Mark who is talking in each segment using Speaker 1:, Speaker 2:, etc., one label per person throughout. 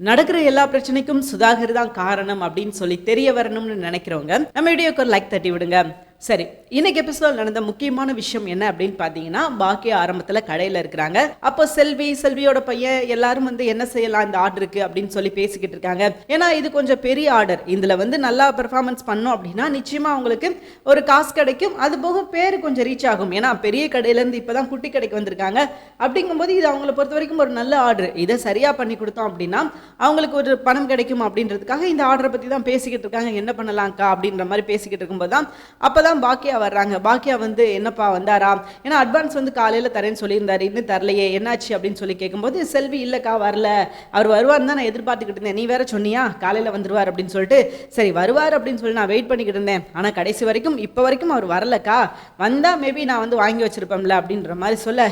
Speaker 1: நடக்கிற எல்லா பிரச்சனைக்கும் சுதாகர் தான் காரணம் அப்படின்னு சொல்லி தெரிய வரணும்னு நினைக்கிறவங்க நம்ம வீடியோக்கு ஒரு லைக் தட்டி விடுங்க. சரி இன்னைக்கு எபிசோட் நடந்த முக்கியமான விஷயம் என்ன அப்படின்னு பார்த்தீங்கன்னா பாக்கிய ஆரம்பத்தில் கடையில் இருக்கிறாங்க. அப்போ செல்வி செல்வியோட பையன் எல்லாரும் வந்து என்ன செய்யலாம் இந்த ஆர்டருக்கு அப்படின்னு சொல்லி பேசிக்கிட்டு இருக்காங்க. ஏன்னா இது கொஞ்சம் பெரிய ஆர்டர் இதில் வந்து நல்லா பெர்ஃபார்மன்ஸ் பண்ணோம் அப்படின்னா நிச்சயமாக அவங்களுக்கு ஒரு காசு கிடைக்கும். அது போக பேர் கொஞ்சம் ரீச் ஆகும். ஏன்னா பெரிய கடையிலேருந்து இப்போ தான் குட்டி கடைக்கு வந்திருக்காங்க. அப்படிங்கும்போது இது அவங்கள பொறுத்த வரைக்கும் ஒரு நல்ல ஆர்டர் இதை சரியாக பண்ணி கொடுத்தோம் அப்படின்னா அவங்களுக்கு ஒரு பணம் கிடைக்கும் அப்படின்றதுக்காக இந்த ஆர்டரை பற்றி தான் பேசிக்கிட்டு இருக்காங்க. என்ன பண்ணலாம்க்கா அப்படின்ற மாதிரி பேசிக்கிட்டு இருக்கும்போது தான் அப்போ தான் பாக்கியா வர்றாங்க. பாக்கியா வந்து என்னப்பா வந்தாரா? ஏன்னா அட்வான்ஸ் வந்து காலையில் தரேன்னு சொல்லியிருந்தாரு. இன்னும் தரலையே. என்னாச்சு? அப்படின்னு சொல்லி கேட்கும்போது செல்வி இல்லைக்கா வரல. அவர் வருவார்னு தான் நான் எதிர்பார்த்துக்கிட்டு இருந்தேன். நீ வேற சொன்னியா? காலையில் வந்துருவார் அப்படின்னு சொல்லிட்டு சரி வருவார் அப்படின்னு சொல்லி நான் வெயிட் பண்ணிக்கிட்டு இருந்தேன். ஆனால் கடைசி வரைக்கும் இப்போ வரைக்கும் அவர் வரலக்கா. வந்தால் மேபி நான் வந்து வாங்கி வச்சிருப்பேன்ல அப்படின்ற மாதிரி சொல்ல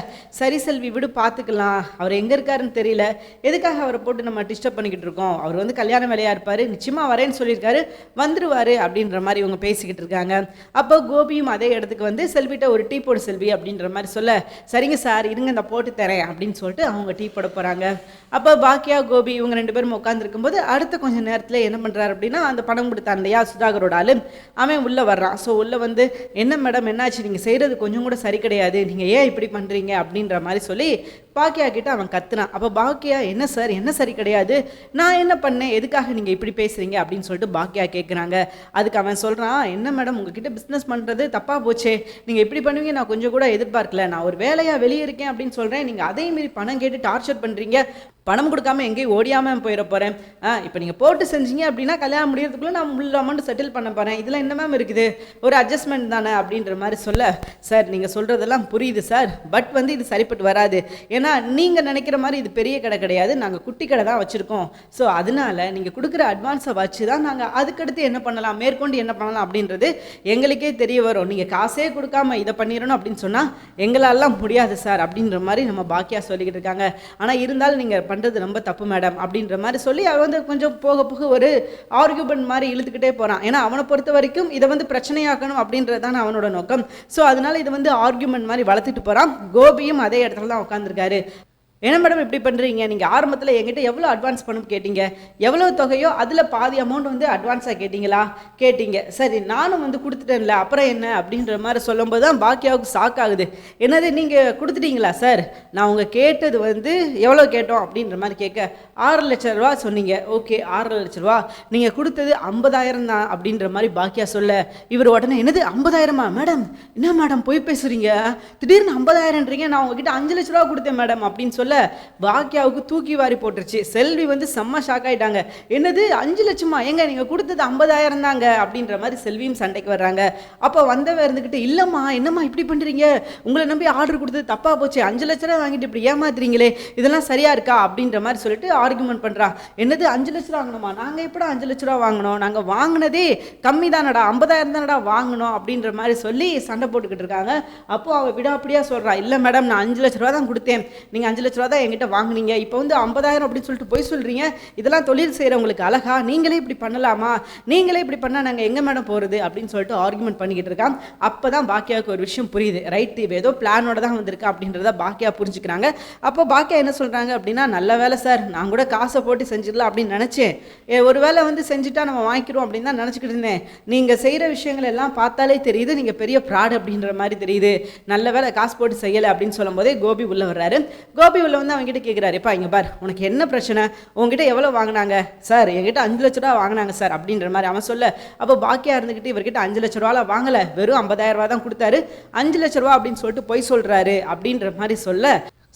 Speaker 1: சரி செல்வி விடு பார்த்துக்கலாம் அவர் எங்கே இருக்காருன்னு தெரியல. எதுக்காக அவரை போட்டு நம்ம டிஸ்டர்ப் பண்ணிக்கிட்டு இருக்கோம்? அவர் வந்து கல்யாண வேலையாக இருப்பார். நிச்சயமாக வரேன்னு சொல்லியிருக்காரு. வந்துருவாரு அப்படின்ற மாதிரி இவங்க பேசிக்கிட்டு இருக்காங்க. அப்போ அப்போ கோபியும் அதே இடத்துக்கு வந்து செல்விட்ட ஒரு டீ போடு செல்வி அப்படின்ற மாதிரி சொல்ல சரிங்க சார் இருங்க நான் போட்டு தரேன் அப்படின்னு சொல்லிட்டு அவங்க டீ போட போகிறாங்க அப்போ பாக்கியா கோபி இவங்க ரெண்டு பேரும் உட்காந்துருக்கும்போது அடுத்த கொஞ்சம் நேரத்தில் என்ன பண்ணுறாரு அப்படின்னா அந்த பணம் கொடுத்தான் இல்லையா சுதாகரோட ஆளு அவன் உள்ளே வர்றான். ஸோ உள்ளே வந்து என்ன மேடம் என்னாச்சு? நீங்கள் செய்கிறது கொஞ்சம் கூட சரி கிடையாது. நீங்கள் ஏன் இப்படி பண்ணுறீங்க அப்படின்ற மாதிரி சொல்லி பாக்கியா கிட்ட அவன் கத்துனான். அப்போ பாக்கியா என்ன சார்? என்ன சரி கிடையாது? நான் என்ன பண்ணேன்? எதுக்காக நீங்கள் இப்படி பேசுகிறீங்க அப்படின்னு சொல்லிட்டு பாக்கியா கேட்குறாங்க அதுக்கு அவன் சொல்கிறான் என்ன மேடம்? உங்ககிட்ட பிஸ்னஸ் பண்ணுறது தப்பாக போச்சே. நீங்கள் இப்படி பண்ணுவீங்க நான் கொஞ்சம் கூட எதிர்பார்க்கல. நான் ஒரு வேலையாக வெளியே இருக்கேன் அப்படின்னு சொல்கிறேன் நீங்கள் அதே மீறி பணம் கேட்டு டார்ச்சர் பண்ணுறீங்க பணம் கொடுக்காம எங்கேயும் ஓடியாமல் போயிட போகிறேன் ஆ இப்போ நீங்கள் போட்டு செஞ்சீங்க அப்படின்னா கல்யாணம் முடியறதுக்குள்ளே நான் உள்ள அமௌண்ட் செட்டில் பண்ண போகிறேன் இதில் என்ன மேம் இருக்குது? ஒரு அட்ஜஸ்ட்மெண்ட் தானே அப்படின்ற மாதிரி சொல்ல. சார் நீங்கள் சொல்கிறதெல்லாம் புரியுது சார் பட் வந்து இது சரிப்பட்டு வராது. ஏன்னா நீங்கள் நினைக்கிற மாதிரி இது பெரிய கடை கிடையாது. நாங்கள் குட்டி கடை தான் வச்சுருக்கோம். ஸோ அதனால நீங்கள் கொடுக்குற அட்வான்ஸை வச்சு தான் நாங்கள் அதுக்கடுத்து என்ன பண்ணலாம்? மேற்கொண்டு என்ன பண்ணலாம் அப்படின்றது எங்களுக்கே தெரிய வரும். நீங்கள் காசே கொடுக்காம இதை பண்ணிடணும் அப்படின்னு சொன்னால் எங்களாலாம் முடியாது சார் அப்படின்ற மாதிரி நம்ம பாக்கியா சொல்லிக்கிட்டு இருக்காங்க. ஆனால் இருந்தாலும் நீங்கள் பண்ணுறது ரொம்ப தப்பு மேடம் அப்படின்ற மாதிரி சொல்லி அவன் வந்து கொஞ்சம் போக போக ஒரு ஆர்கியூமெண்ட் மாதிரி இழுத்துக்கிட்டே போகிறான் ஏன்னா அவனை பொறுத்த வரைக்கும் இதை வந்து பிரச்சனையாக்கணும் அப்படின்றது தான் அவனோட நோக்கம். ஸோ அதனால இதை வந்து ஆர்கியூமெண்ட் மாதிரி வளர்த்துட்டு போகிறான் கோபியும் அதே இடத்துல தான் உட்காந்துருக்காரு என்ன மேடம் இப்படி பண்ணுறீங்க நீங்கள் ஆரம்பத்தில் என்கிட்ட எவ்வளோ அட்வான்ஸ் பண்ணணும் கேட்டீங்க? எவ்வளோ தொகையோ அதில் பாதி அமௌண்ட் வந்து அட்வான்ஸாக கேட்டிங்களா? கேட்டீங்க. சரி நானும் வந்து கொடுத்துட்டேன்ல அப்புறம் என்ன? அப்படின்ற மாதிரி சொல்லும்போது தான் பாக்கியாவுக்கு ஷாக் ஆகுது. என்னது நீங்கள் கொடுத்துட்டீங்களா சார் நான் உங்கள் கேட்டது வந்து எவ்வளோ கேட்டோம்? அப்படின்ற மாதிரி கேட்க ஆறு லட்ச ரூபா சொன்னீங்க. ஓகே ஆறு லட்ச ரூபா. நீங்கள் கொடுத்தது ஐம்பதாயிரம் தான் அப்படின்ற மாதிரி பாக்கியா சொல்ல இவர் உடனே என்னது ஐம்பதாயிரமா? மேடம் என்ன மேடம் போய் பேசுகிறீங்க திடீர்னு ஐம்பதாயிரம்ன்றீங்க நான் உங்ககிட்ட அஞ்சு லட்ச ரூபா கொடுத்தேன் மேடம் அப்படின்னு சொல்லி பாக்கியாவுக்கு தூக்கி வாரி போட்டுருச்சு. செல்வி வந்து செம்ம ஷாக் ஆயிட்டாங்க. என்னது அஞ்சு லட்சமா? எங்க நீங்கள் கொடுத்தது ஐம்பதாயிரம் தாங்க. அப்படின்ற மாதிரி செல்வியும் சண்டைக்கு வர்றாங்க. அப்போ வந்தவ இருந்துக்கிட்டு இல்லைம்மா என்னம்மா இப்படி பண்ணுறீங்க உங்களை நம்பி ஆர்டர் கொடுத்தது தப்பாக போச்சு. அஞ்சு லட்ச ரூபா வாங்கிட்டு இப்படி ஏமாத்துறீங்களே. இதெல்லாம் சரியா இருக்கா? அப்படின்ற மாதிரி சொல்லிட்டு ஆர்குமெண்ட் பண்ணுறா என்னது அஞ்சு லட்ச ரூபா வாங்கணுமா? நாங்கள் எப்படா அஞ்சு லட்ச ரூபா வாங்கினோம் நாங்கள் வாங்கினதே கம்மி தானடா. ஐம்பதாயிரம் தானடா வாங்கினோம் அப்படின்ற மாதிரி சொல்லி சண்டை போட்டுக்கிட்டு இருக்காங்க. அப்போ அவள் விடாப்படியா சொல்கிறா இல்லை மேடம் நான் அஞ்சு லட்ச ரூபா தான் கொடுத்தேன். நீங்கள் அஞ்சு லட்ச ரூபா தான் என்கிட்ட வாங்குனீங்க. இப்போ வந்து ஐம்பதாயிரம் அப்படின்னு சொல்லிட்டு போய் சொல்கிறீங்க இதெல்லாம் தொழில் செய்கிறவங்களுக்கு அழகா நீங்களே இப்படி பண்ணலாமா? நீங்களே இப்படி பண்ணால் நாங்கள் எங்கே மேடம் போகிறது அப்படின்னு சொல்லிட்டு ஆர்குமெண்ட் பண்ணிக்கிட்டு இருக்கான். அப்போ தான் பாக்கியாவுக்கு ஒரு விஷயம் புரியுது. ரைட் இப்போ ஏதோ பிளானோட தான் வந்திருக்கா அப்படின்றத பாக்கியா புரிஞ்சுக்கிறாங்க. அப்போ பாக்கியா என்ன சொல்கிறாங்க அப்படின்னா நல்ல வேலை சார் நான் கூட காசை போட்டு செஞ்சிடலாம் அப்படின்னு நினச்சேன். ஒரு வேளை வந்து செஞ்சுட்டா நம்ம வாங்கிக்கிறோம் அப்படின்னு தான் நினச்சிக்கிட்டு இருந்தேன். நீங்கள் செய்கிற விஷயங்கள் எல்லாம் பார்த்தாலே தெரியுது. நீங்கள் பெரிய ப்ராட் அப்படின்ற மாதிரி தெரியுது. நல்ல வேலை காசு போட்டு செய்யலை அப்படின்னு சொல்லும்போதே கோபி உள்ளே வர்றாரு. கோபி உள்ள வந்து அவங்ககிட்ட கேட்குறாரு எப்பா இங்கே பார் உனக்கு என்ன பிரச்சனை? உங்ககிட்ட எவ்வளோ வாங்கினாங்க? சார் என்கிட்ட அஞ்சு லட்ச ரூபா வாங்கினாங்க சார் அப்படின்ற மாதிரி அவன் சொல்ல அப்போ பாக்கியா இருந்துக்கிட்டு இவர்கிட்ட அஞ்சு லட்ச ரூபாலாம் வாங்கலை வெறும் ஐம்பதாயிரம் ரூபா தான் கொடுத்தாரு. அஞ்சு லட்ச ரூபா அப்படின்னு சொல்லிட்டு பொய் சொல்கிறாரு அப்படின்ற மாதிரி சொல்ல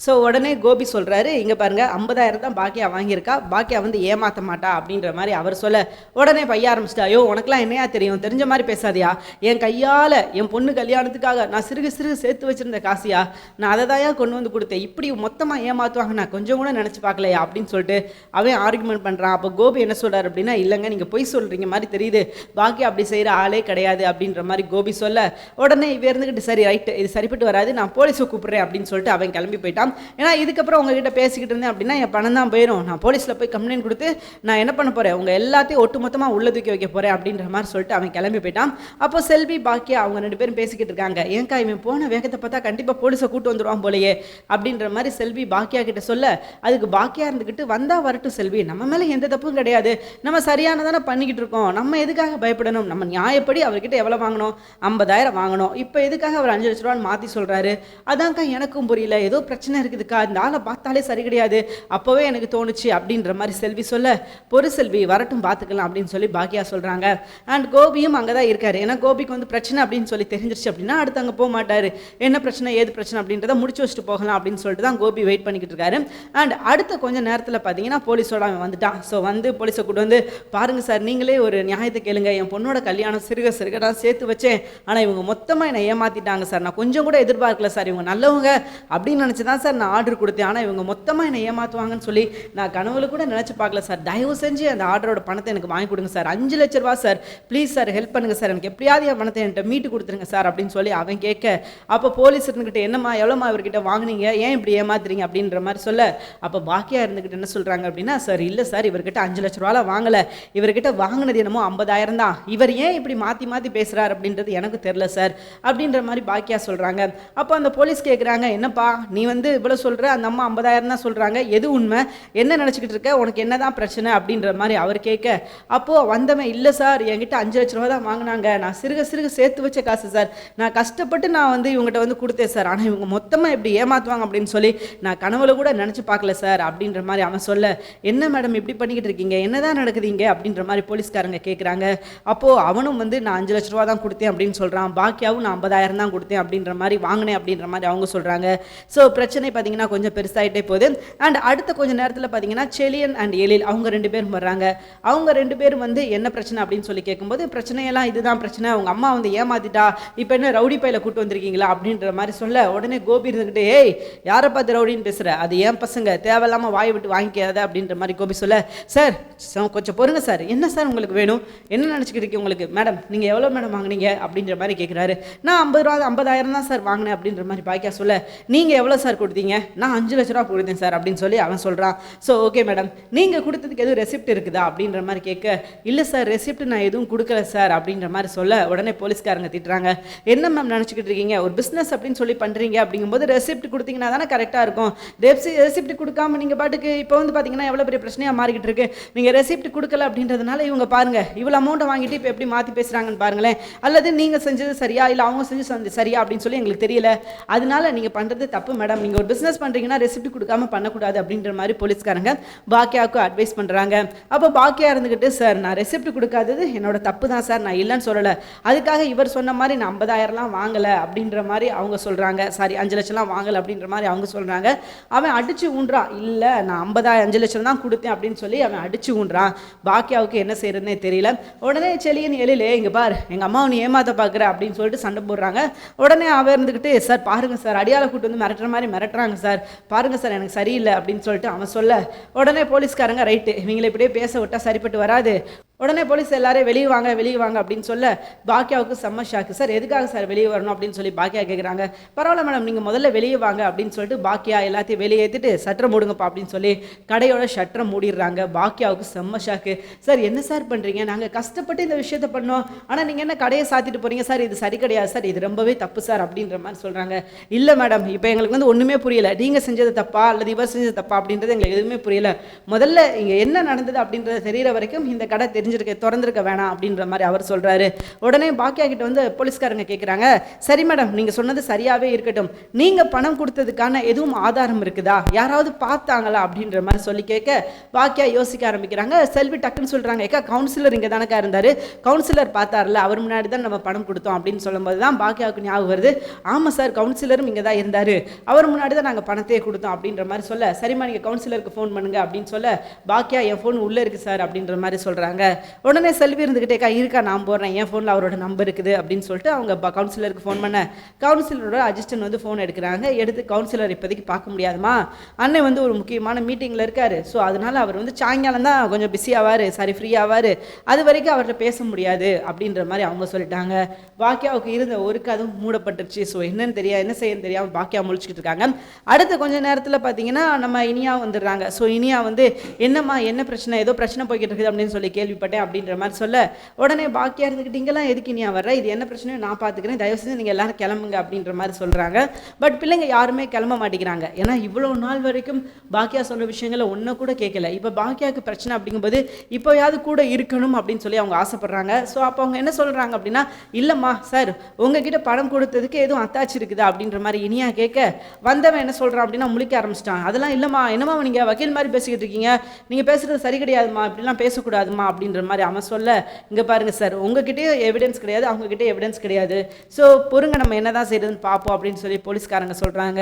Speaker 1: ஸோ உடனே கோபி சொல்கிறாரு இங்கே பாருங்க ஐம்பதாயிரம் தான் பாக்கியா வாங்கியிருக்கா பாக்கியா வந்து ஏமாற்ற மாட்டா அப்படின்ற மாதிரி அவர் சொல்ல உடனே பைய ஆரம்பிச்சிட்டா ஐயோ உனக்குலாம் என்னையா தெரியும்? தெரிஞ்ச மாதிரி பேசாதியா? என் கையால் என் பொண்ணு கல்யாணத்துக்காக நான் சிறுகு சிறுகு சேர்த்து வச்சிருந்த காசியா? நான் அதை தான் கொண்டு வந்து கொடுத்தேன். இப்படி மொத்தமாக ஏமாற்றுவாங்க நான் கொஞ்சம் கூட நினச்சி பார்க்கலையா? அப்படின்னு சொல்லிட்டு அவன் ஆர்குமெண்ட் பண்ணுறான் அப்போ கோபி என்ன சொல்கிறார் அப்படின்னா இல்லைங்க நீங்கள் பொய் சொல்கிறீங்க மாதிரி தெரியுது. பாக்கியா அப்படி செய்கிற ஆளே கிடையாது அப்படின்ற மாதிரி கோபி சொல்ல உடனே இவ இருந்துக்கிட்டு சரி ரைட்டு இது சரிப்பட்டு வராது. நான் போலீஸை கூப்பிட்றேன் அப்படின்னு சொல்லிட்டு அவன் கிளம்பி போயிட்டான். ஏன்னா இதுக்கப்புறம் உங்ககிட்ட பேசிக்கிட்டு இருந்தேன் அப்படின்னா என் பணம் தான் போயிடும் நான் போலீஸில் போய் கம்ப்ளைண்ட் கொடுத்து நான் என்ன பண்ண போகிறேன் உங்கள் எல்லாத்தையும் ஒட்டுமொத்தமாக உள்ள தூக்கி வைக்க போகிறேன் அப்படின்ற மாதிரி சொல்லிட்டு அவன் கிளம்பி போயிட்டான். அப்போ செல்வி பாக்கியா அவங்க ரெண்டு பேரும் பேசிக்கிட்டு இருக்காங்க. ஏன்க்கா இவன் போன வேகத்தை பார்த்தா கண்டிப்பாக போலீஸை கூட்டு வந்துடுவான் போலயே அப்படின்ற மாதிரி செல்வி பாக்கியா கிட்ட சொல்ல அதுக்கு பாக்கியா இருந்துக்கிட்டு வந்தா வரட்டும் செல்வி. நம்ம மேலே எந்த தப்பும் கிடையாது. நம்ம சரியானதானே பண்ணிக்கிட்டு இருக்கோம். நம்ம எதுக்காக பயப்படணும்? நம்ம நியாயப்படி அவர்கிட்ட எவ்வளோ வாங்கணும்? ஐம்பதாயிரம் வாங்கணும். இப்போ எதுக்காக அவர் அஞ்சு லட்ச ரூபான்னு மாற்றி சொல்கிறாரு அதான்க்கா எனக்கும் புரியல. ஏதோ பிரச்சனை இருக்குதுக்கா? இந்த ஆளை பார்த்தாலே சரி கிடையாது. அப்போவே எனக்கு தோணுச்சு அப்படின்ற மாதிரி செல்வி சொல்ல பொறு செல்வி வரட்டும் பார்த்துக்கலாம் அப்படின்னு சொல்லி பாக்கியா சொல்கிறாங்க அண்ட் கோபியும் அங்கே தான் இருக்கார். ஏன்னா கோபிக்கு வந்து பிரச்சனை அப்படின்னு சொல்லி தெரிஞ்சிருச்சு அப்படின்னா அடுத்து அங்கே போக மாட்டார். என்ன பிரச்சனை ஏது பிரச்சனை அப்படின்றத முடிச்சு வச்சுட்டு போகலாம் அப்படின்னு சொல்லிட்டு தான் கோபி வெயிட் பண்ணிக்கிட்டு இருக்காரு. அண்ட் அடுத்த கொஞ்சம் நேரத்தில் பார்த்தீங்கன்னா போலீஸோட அவன் வந்துட்டான். ஸோ வந்து போலீஸை கூட்டு வந்து பாருங்கள் சார் நீங்களே ஒரு நியாயத்தை கேளுங்க. என் பொண்ணோட கல்யாணம் சிறுக சிறுக நான் சேர்த்து வச்சேன். ஆனால் இவங்க மொத்தமாக என்னை ஏமாற்றிட்டாங்க சார். நான் கொஞ்சம் கூட எதிர்பார்க்கல சார். இவங்க நல்லவங்க அப்படின்னு நினச்சி தான் சார் நான் ஆர்டர் கொடுத்தேன். ஆனால் இவங்க மொத்தமாக என்னை ஏமாற்றுவாங்கன்னு சொல்லி நான் கனவுல கூட நினச்சி பார்க்கல சார் தயவு செஞ்சு அந்த ஆர்டரோட பணத்தை எனக்கு வாங்கி கொடுங்க சார் அஞ்சு லட்ச ரூபா சார் ப்ளீஸ் சார் ஹெல்ப் பண்ணுங்க சார் எனக்கு எப்படியாவது என் பணத்தை என்கிட்ட மீட்டு கொடுத்துருங்க சார் அப்படின்னு சொல்லி அவன் கேட்க அப்போ போலீஸ் இருந்துக்கிட்ட என்னம்மா எவ்வளோமா இவர்கிட்ட வாங்குனீங்க? ஏன் இப்படி ஏமாத்துறீங்க? அப்படின்ற மாதிரி சொல்ல அப்போ பாக்கியா இருந்துக்கிட்டு என்ன சொல்கிறாங்க அப்படின்னா சார் இல்லை சார் இவர்கிட்ட அஞ்சு லட்ச ரூபாலாம் வாங்கலை. இவர்கிட்ட வாங்கினது என்னமோ ஐம்பதாயிரம் தான். இவர் ஏன் இப்படி மாற்றி மாற்றி பேசுகிறார் அப்படின்றது எனக்கு தெரில சார் அப்படின்ற மாதிரி பாக்கியா சொல்கிறாங்க அப்போ அந்த போலீஸ் கேட்குறாங்க என்னப்பா நீ வந்து இவ்வளோ சொல்கிற அந்த அம்மா ஐம்பதாயிரம் தான் சொல்கிறாங்க எது உண்மை? என்ன நினச்சிக்கிட்டு இருக்க? உனக்கு என்ன தான் பிரச்சனை அப்படின்ற மாதிரி அவர் கேட்க அப்போது வந்தவன் இல்லை சார். என்கிட்ட அஞ்சு லட்ச ரூபா தான் வாங்கினாங்க. நான் சிறுக சிறுக சேர்த்து வச்ச காசு சார். நான் கஷ்டப்பட்டு நான் வந்து இவங்ககிட்ட வந்து கொடுத்தேன் சார். ஆனால் இவங்க மொத்தமாக இப்படி ஏமாற்றுவாங்க அப்படின்னு சொல்லி நான் கனவுல கூட நினச்சி பார்க்கல சார் அப்படின்ற மாதிரி அவன் சொல்ல என்ன மேடம் இப்படி பண்ணிக்கிட்டு இருக்கீங்க? என்னதான் நடக்குதுங்க? அப்படின்ற மாதிரி போலீஸ்காரங்க கேட்குறாங்க அப்போது அவனும் வந்து நான் அஞ்சு லட்ச ரூபா தான் கொடுத்தேன் அப்படின்னு சொல்கிறான் பாக்கியாவும் நான் ஐம்பதாயிரம் தான் கொடுத்தேன் அப்படின்ற மாதிரி வாங்கினேன் அப்படின்ற மாதிரி அவங்க சொல்கிறாங்க ஸோ பிரச்சனை பார்த்தீங்கன்னா கொஞ்சம் பெருசாகிட்டே போகுது. அண்ட் அடுத்த கொஞ்ச நேரத்தில் பார்த்தீங்கன்னா செலியன் அண்ட் எழில் அவங்க ரெண்டு பேரும் வர்றாங்க. அவங்க ரெண்டு பேரும் வந்து என்ன பிரச்சனை அப்படின்னு சொல்லி கேட்கும்போது பிரச்சனையெல்லாம் இதுதான் பிரச்சனை. அவங்க அம்மா வந்து ஏமாத்திட்டா. இப்போ என்ன ரவுடி பையில கூட்டு வந்திருக்கீங்களா? அப்படின்ற மாதிரி சொல்ல உடனே கோபி இருந்துக்கிட்டே ஏய் யாரை பார்த்து ரவுடின்னு பேசுகிற அது ஏன் பசங்க? தேவையில்லாமல் வாய் விட்டு வாங்கிக்காத. அப்படின்ற மாதிரி கோபி சொல்ல சார் கொஞ்சம் பொறுங்க சார். என்ன சார் உங்களுக்கு வேணும்? என்ன நினச்சிக்கிட்டு இருக்கீங்க உங்களுக்கு? மேடம் நீங்கள் எவ்வளோ மேடம் வாங்குனீங்க? அப்படின்ற மாதிரி கேட்குறாரு நான் ஐம்பது ரூபா ஐம்பதாயிரம் தான் சார் வாங்கினேன். அப்படின்ற மாதிரி பாய்க்கா சொல்ல நீங்கள் எவ்வளோ சார் கொடுத்தீங்க. நான் அஞ்சு லட்ச ரூபா கொடுத்தேன் சார் அப்படின்னு சொல்லி அவன் சொல்கிறான் ஸோ ஓகே மேடம் நீங்கள் கொடுத்ததுக்கு எதுவும் ரெசிப்ட் இருக்குதா அப்படின்ற மாதிரி கேட்க இல்லை சார் ரெசிப்ட் நான் எதுவும் கொடுக்கல சார் அப்படின்ற மாதிரி சொல்ல உடனே போலீஸ்காரங்க திட்டுறாங்க. என்ன மேம் நினச்சிக்கிட்டு இருக்கீங்க? ஒரு பிஸ்னஸ் அப்படின்னு சொல்லி பண்ணுறீங்க அப்படிங்கும்போது ரெசிப்ட் கொடுத்தீங்கன்னா தானே கரெக்டாக இருக்கும். ரெசி ரெசிப்ட் கொடுக்காம நீங்கள் பாட்டுக்கு இப்போ வந்து பார்த்தீங்கன்னா எவ்வளோ பெரிய பிரச்சனையாக மாறிக்கிட்டு இருக்கு. நீங்கள் ரெசிப்ட் கொடுக்கல அப்படின்றதுனால இவங்க பாருங்க. இவ்வளோ அமௌண்ட்டை வாங்கிட்டு இப்போ எப்படி மாற்றி பேசுகிறாங்கன்னு பாருங்களேன். அல்லது நீங்கள் செஞ்சது சரியா? இல்லை அவங்க செஞ்சு சரியா அப்படின்னு சொல்லி எங்களுக்கு தெரியல. அதனால நீங்கள் பண்ணுறது தப்பு மேடம் நீங்கள் ஒரு பிஸ்னஸ் பண்ணுறீங்கன்னா ரெசிப்ட் கொடுக்காம பண்ணக்கூடாது அப்படின்ற மாதிரி போலீஸ்காரங்க பாக்கியாவுக்கு அட்வைஸ் பண்ணுறாங்க அப்போ பாக்கியா இருந்துக்கிட்டு சார் நான் ரெசிப்ட் கொடுக்காதது என்னோட தப்பு தான் சார். நான் இல்லைன்னு சொல்லலை. அதுக்காக இவர் சொன்ன மாதிரி நான் ஐம்பதாயிரம்லாம் வாங்கலை அப்படின்ற மாதிரி அவங்க சொல்கிறாங்க சாரி அஞ்சு லட்சம்லாம் வாங்கலை அப்படின்ற மாதிரி அவங்க சொல்கிறாங்க அவன் அடிச்சு ஊன்றான் இல்லை நான் ஐம்பதாயிரம் அஞ்சு லட்சம் தான் கொடுத்தேன் அப்படின்னு சொல்லி அவன் அடிச்சு ஊன்றான். பாக்கியாவுக்கு என்ன செய்யறதுனே தெரியல. உடனே செலியன் எழிலே இங்கே பார் எங்கள் அம்மாவை நீ ஏமாத்த பார்க்குற அப்படின்னு சொல்லிட்டு சண்டை போடுறாங்க. உடனே அவன் இருந்துக்கிட்டு சார் பாருங்க சார். அடியால் கூட்டு வந்து மிரட்டுற மாதிரி கட்டுறாங்க சார். பாருங்க சார் எனக்கு சரியில்லை அப்படின்னு சொல்லிட்டு அவன் சொல்ல உடனே போலீஸ்காரங்க ரைட்டு இவங்களை இப்படியே பேச விட்டா சரிப்பட்டு வராது. உடனே போலீஸ் எல்லாரும் வெளியே வாங்க வெளியே வாங்க அப்படின்னு சொல்ல பாக்கியாவுக்கு செம்ம ஷாக்கு சார் எதுக்காக சார் வெளியே வரணும்? அப்படின்னு சொல்லி பாக்கியா கேட்குறாங்க பரவாயில்ல மேடம் நீங்கள் முதல்ல வெளியே வாங்க அப்படின்னு சொல்லிட்டு பாக்கியா எல்லாத்தையும் வெளியே ஏற்றிட்டு சட்டரை மூடுங்கப்பா அப்படின்னு சொல்லி கடையோட ஷட்டரை மூடிடுறாங்க. பாக்கியாவுக்கு செம்ம ஷாக்கு சார் என்ன சார் பண்ணுறீங்க நாங்கள் கஷ்டப்பட்டு இந்த விஷயத்த பண்ணோம். ஆனால் நீங்கள் என்ன கடையை சாத்திட்டு போகிறீங்க சார் இது சரி கிடையாது. சார் இது ரொம்பவே தப்பு சார் அப்படின்ற மாதிரி சொல்கிறாங்க இல்லை மேடம் இப்போ எங்களுக்கு வந்து ஒன்றுமே புரியல. நீங்கள் செஞ்சது தப்பா? அல்லது இவர் செஞ்சது தப்பா? அப்படின்றது எங்களுக்கு எதுவுமே புரியல. முதல்ல இங்கே என்ன நடந்தது அப்படின்றது தெரிகிற வரைக்கும் இந்த கடை தெரிஞ்சு தெரிஞ்சிருக்க திறந்திருக்க வேணாம் அப்படின்ற மாதிரி அவர் சொல்கிறாரு உடனே பாக்கியா கிட்ட வந்து போலீஸ்காரங்க கேட்குறாங்க சரி மேடம் நீங்கள் சொன்னது சரியாகவே இருக்கட்டும். நீங்கள் பணம் கொடுத்ததுக்கான எதுவும் ஆதாரம் இருக்குதா? யாராவது பார்த்தாங்களா? அப்படின்ற மாதிரி சொல்லி கேட்க பாக்கியா யோசிக்க ஆரம்பிக்கிறாங்க. செல்வி டக்குன்னு சொல்கிறாங்க ஏக்கா கவுன்சிலர் இங்கே தானக்கா இருந்தார்? கவுன்சிலர் பார்த்தார்ல அவர் முன்னாடி தான் நம்ம பணம் கொடுத்தோம். அப்படின்னு சொல்லும்போது தான் பாக்கியாவுக்கு ஞாபகம் வருது ஆமாம் சார் கவுன்சிலரும் இங்கே தான் இருந்தார். அவர் முன்னாடி தான் நாங்கள் பணத்தையே கொடுத்தோம். அப்படின்ற மாதிரி சொல்ல சரிம்மா நீங்கள் கவுன்சிலருக்கு ஃபோன் பண்ணுங்க. அப்படின்னு சொல்ல பாக்கியா என் ஃபோன் உள்ளே இருக்குது சார். அப்படின்ற மாதிரி சொல்கிறாங்க உடனே செல்வி இருந்துக்கிட்டேக்கா இருக்கா நான் போடுறேன். என் ஃபோனில் அவரோட நம்பர் இருக்குது அப்படின்னு சொல்லிட்டு அவங்க கவுன்சிலருக்கு ஃபோன் பண்ண கவுன்சிலரோட அசிஸ்டன்ட் வந்து ஃபோன் எடுக்கிறாங்க. எடுத்து கவுன்சிலர் இப்போதைக்கு பார்க்க முடியாதுமா அண்ணன் வந்து ஒரு முக்கியமான மீட்டிங்கில் இருக்காரு. ஸோ அதனால அவர் வந்து சாயங்காலம் தான் கொஞ்சம் பிஸி ஆவார். சாரி ஃப்ரீ ஆவார். அது வரைக்கும் அவர்கிட்ட பேச முடியாது அப்படின்ற மாதிரி அவங்க சொல்லிட்டாங்க. பாக்கியாவுக்கு இருந்த ஒரு கதவும் மூடப்பட்டுருச்சு. ஸோ என்னன்னு தெரியாது என்ன செய்யணும் தெரியாமல் பாக்கியா முழிச்சிக்கிட்டு இருக்காங்க. அடுத்த கொஞ்ச நேரத்தில் பார்த்தீங்கன்னா நம்ம இனியா வந்துடுறாங்க. ஸோ இனியா வந்து என்னம்மா என்ன பிரச்சனை? ஏதோ பிரச்சனை போய்கிட்டு இருக்குது அப்படின்னு சொல்லி கேள்வி கேள்விப்பட்டேன் அப்படின்ற மாதிரி சொல்ல உடனே பாக்கியா இருந்துக்கிட்டு இங்கெல்லாம் எதுக்கு நீ வர்ற? இது என்ன பிரச்சனையோ நான் பார்த்துக்கிறேன். தயவு செஞ்சு நீங்கள் எல்லாரும் கிளம்புங்க அப்படின்ற மாதிரி சொல்கிறாங்க பட் பிள்ளைங்க யாருமே கிளம்ப மாட்டேங்கிறாங்க. ஏன்னா இவ்வளோ நாள் வரைக்கும் பாக்கியா சொல்கிற விஷயங்களை ஒன்றை கூட கேட்கல இப்போ பாக்கியாவுக்கு பிரச்சனை அப்படிங்கும்போது இப்போயாவது கூட இருக்கணும் அப்படின்னு சொல்லி அவங்க ஆசைப்படுறாங்க. ஸோ அப்போ அவங்க என்ன சொல்கிறாங்க அப்படின்னா இல்லைம்மா சார் உங்ககிட்ட பணம் கொடுத்ததுக்கு எதுவும் அத்தாச்சு இருக்குதா? அப்படின்ற மாதிரி இனியா கேட்க வந்தவன் என்ன சொல்கிறான் அப்படின்னா முழிக்க ஆரம்பிச்சிட்டான். அதெல்லாம் இல்லைம்மா என்னம்மா நீங்கள் வக்கீல் மாதிரி பேசிக்கிட்டு இருக்கீங்க? நீங்கள் பேசுகிறது சரி கிடையாதும்மா. இப்படிலாம் பேசக்கூடாதுமா அப்படின்ற மாதிரி அவன் சொல்ல இங்கே பாருங்க சார் உங்ககிட்டயும் எவிடன்ஸ் கிடையாது அவங்ககிட்ட எவிடன்ஸ் கிடையாது. ஸோ பொறுங்க நம்ம என்ன தான் செய்யறதுன்னு பார்ப்போம் அப்படின்னு சொல்லி போலீஸ்காரங்க சொல்கிறாங்க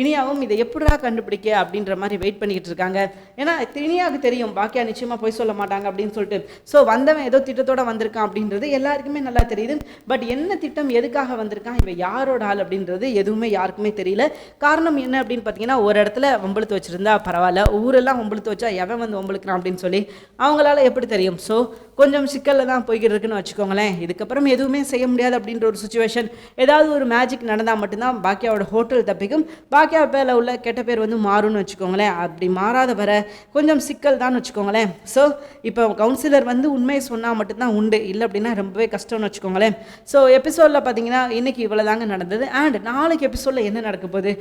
Speaker 1: இனியாவும் இதை எப்படிடா கண்டுபிடிக்க அப்படின்ற மாதிரி வெயிட் பண்ணிக்கிட்டு இருக்காங்க. ஏன்னா இனியாவுக்கு தெரியும் பாக்கியா நிச்சயமாக போய் சொல்ல மாட்டாங்க அப்படின்னு சொல்லிட்டு. ஸோ வந்தவன் ஏதோ திட்டத்தோட வந்திருக்கான் அப்படின்றது எல்லாருக்குமே நல்லா தெரியுது. பட் என்ன திட்டம் எதுக்காக வந்திருக்கான் இவன் யாரோட ஆள் அப்படின்றது எதுவுமே யாருக்குமே தெரியல. காரணம் என்ன அப்படின்னு பார்த்தீங்கன்னா ஒரு இடத்துல வம்பளுத்து வச்சிருந்தா பரவாயில்ல ஊரெல்லாம் வம்பளுத்து வச்சா எவன் வந்து வம்பளுக்கிறான் அப்படின்னு சொல்லி அவங்களால எப்படி தெரியும்? ஸோ ஸோ கொஞ்சம் சிக்கலில் தான் போய்கிட்டு இருக்குன்னு வச்சுக்கோங்களேன். இதுக்கப்புறம் எதுவுமே செய்ய முடியாது அப்படின்ற ஒரு சுச்சுவேஷன் ஏதாவது ஒரு மேஜிக் நடந்தால் மட்டும்தான் பாக்கியாவோட ஹோட்டல் தப்பிக்கும். பாக்கியா பேரில் உள்ள கெட்ட பேர் வந்து மாறும்னு வச்சுக்கோங்களேன். அப்படி மாறாத வர கொஞ்சம் சிக்கல் தான் வச்சுக்கோங்களேன். ஸோ இப்போ கவுன்சிலர் வந்து உண்மையை சொன்னால் மட்டும்தான் உண்டு. இல்லை அப்படின்னா ரொம்பவே கஷ்டம்னு வச்சுக்கோங்களேன். ஸோ எபிசோடில் பார்த்தீங்கன்னா இன்றைக்கி இவ்வளோ தாங்க நடந்தது. அண்ட் நாளைக்கு எபிசோடில் என்ன நடக்க போகுது?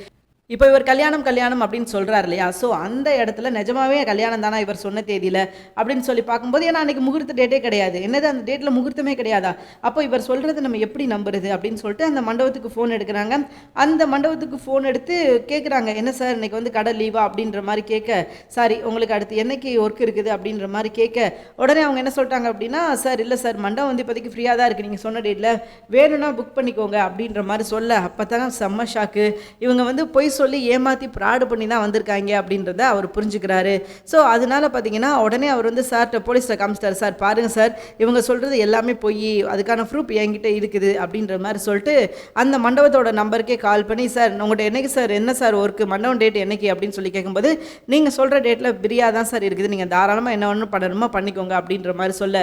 Speaker 1: இப்போ இவர் கல்யாணம் கல்யாணம் அப்படின்னு சொல்கிறார் இல்லையா? ஸோ அந்த இடத்துல நிஜமாவே கல்யாணம் தானா இவர் சொன்ன தேதியில் அப்படின்னு சொல்லி பார்க்கும்போது ஏன்னா அன்றைக்கி முகூர்த்த டேட்டே கிடையாது. என்னது அந்த டேட்டில் முகூர்த்தமே கிடையாதா? அப்போ இவர் சொல்கிறது நம்ம எப்படி நம்புறது அப்படின்னு சொல்லிட்டு அந்த மண்டபத்துக்கு ஃபோன் எடுக்கிறாங்க. அந்த மண்டபத்துக்கு ஃபோன் எடுத்து கேட்குறாங்க என்ன சார் இன்னைக்கு வந்து கடை லீவா அப்படின்ற மாதிரி கேட்க சாரி உங்களுக்கு அடுத்து என்னைக்கு ஒர்க் இருக்குது? அப்படின்ற மாதிரி கேட்க உடனே அவங்க என்ன சொல்லிட்டாங்க அப்படின்னா சார் இல்லை சார் மண்டபம் வந்து இப்போதைக்கு ஃப்ரீயாக தான் இருக்குது நீங்கள் சொன்ன டேட்டில் வேணும்னா புக் பண்ணிக்கோங்க அப்படின்ற மாதிரி சொல்ல அப்போ தான் செம்ம ஷாக்கு இவங்க வந்து பொய் சொல்லி ஏமாற்றி ப்ராடு பண்ணி தான் வந்திருக்காங்க அப்படின்றத அவர் புரிஞ்சுக்கிறாரு. ஸோ அதனால பார்த்தீங்கன்னா உடனே அவர் வந்து சார்கிட்ட போலீஸில் காமிச்சிட்டார். சார் பாருங்கள் சார் இவங்க சொல்கிறது எல்லாமே பொய். அதுக்கான ப்ரூஃப் என்கிட்ட இருக்குது அப்படின்ற மாதிரி சொல்லிட்டு அந்த மண்டபத்தோட நம்பருக்கே கால் பண்ணி சார் உங்கள்கிட்ட என்னைக்கு சார் என்ன சார் ஒர்க்கு மண்டபம் டேட் என்னைக்கு? அப்படின்னு சொல்லி கேட்கும்போது நீங்கள் சொல்கிற டேட்டில் பிரியா தான் சார் இருக்குது. நீங்கள் தாராளமாக என்ன ஒன்று பண்ணணுமோ பண்ணிக்கோங்க அப்படின்ற மாதிரி சொல்ல.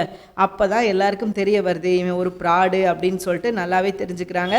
Speaker 1: அப்போ தான் எல்லாருக்கும் தெரிய வருது இவன் ஒரு ப்ராடு அப்படின்னு சொல்லிட்டு நல்லாவே தெரிஞ்சுக்கிறாங்க.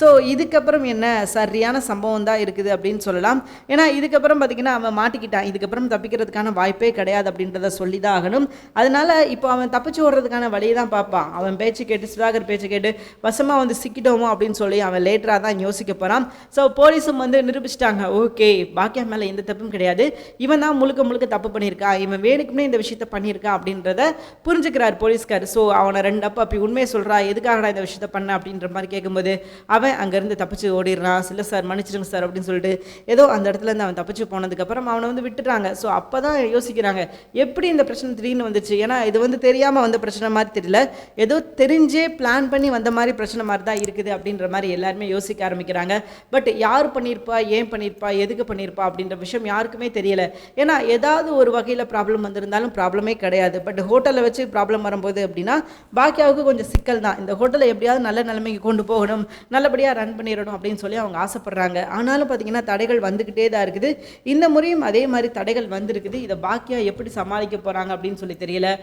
Speaker 1: ஸோ இதுக்கப்புறம் என்ன சரியான சம்பவம் தான் இருக்குது அப்படின்னு சொல்லலாம். ஏன்னா இதுக்கப்புறம் பார்த்தீங்கன்னா அவன் மாட்டிக்கிட்டான். இதுக்கப்புறம் தப்பிக்கிறதுக்கான வாய்ப்பே கிடையாது அப்படின்றத சொல்லி தான் ஆகணும். அதனால இப்போ அவன் தப்பிச்சு ஓடுறதுக்கான வழியை தான் பார்ப்பான். அவன் பேச்சு கேட்டு சுதாகர் பேச்சு கேட்டு வசமாக வந்து சிக்கிட்டோமோ அப்படின்னு சொல்லி அவன் லேட்டராக தான் யோசிக்க போகிறான் ஸோ போலீஸும் வந்து நிரூபிச்சிட்டாங்க. ஓகே பாக்கியா மேலே எந்த தப்பும் கிடையாது. இவன் தான் முழுக்க முழுக்க தப்பு பண்ணியிருக்கான் இவன் வேணுக்குமே இந்த விஷயத்த பண்ணியிருக்கான் அப்படின்றத புரிஞ்சுக்கிறார் போலீஸ்கார். ஸோ அவனை ரெண்டு அப்போ அப்படி உண்மையை சொல்கிறா எதுக்காகடா இந்த விஷயத்த பண்ண? அப்படின்ற மாதிரி கேட்கும்போது அவன் அங்கேருந்து தப்பிச்சு ஓடிடுறான். இல்லை சார் மன்னிச்சிடுங்க சார் அப்படின்னு சொல்லிட்டு ஏதோ அந்த இடத்துல இருந்து அவன் தப்பிச்சு போனதுக்கப்புறம் அவனை வந்து விட்டுறாங்க ஸோ அப்போ தான் யோசிக்கிறாங்க எப்படி இந்த பிரச்சனை திடீர்னு வந்துச்சு ஏன்னா இது வந்து தெரியாமல் வந்த பிரச்சனை மாதிரி தெரியல. ஏதோ தெரிஞ்சே பிளான் பண்ணி வந்த மாதிரி பிரச்சனை மாதிரி தான் இருக்குது அப்படின்ற மாதிரி எல்லாருமே யோசிக்க ஆரம்பிக்கிறாங்க. பட் யார் பண்ணியிருப்பா ஏன் பண்ணியிருப்பா எதுக்கு பண்ணியிருப்பா அப்படின்ற விஷயம் யாருக்குமே தெரியல. ஏன்னா ஏதாவது ஒரு வகையில் ப்ராப்ளம் வந்திருந்தாலும் ப்ராப்ளமே கிடையாது. பட் ஹோட்டலில் வச்சு ப்ராப்ளம் வரும்போது அப்படின்னா பாக்கியாவுக்கு கொஞ்சம் சிக்கல் தான். இந்த ஹோட்டலை எப்படியாவது நல்ல நிலைமைக்கு கொண்டு போகணும் நல்லபடியாக ரன் பண்ணிடணும் அப்படின்னு சொல்லி அவங்க ஆசைப்படுறாங்க. ஆனாலும் பார்த்தீங்கன்னா தடைகள் வந்துக்கிட்டே தான் இருக்குது. இந்த முறையும் அதே மாதிரி தடைகள் வந்திருக்குது. இதை பாக்கியா எப்படி சமாளிக்க போகிறாங்க அப்படின்னு சொல்லி தெரியல.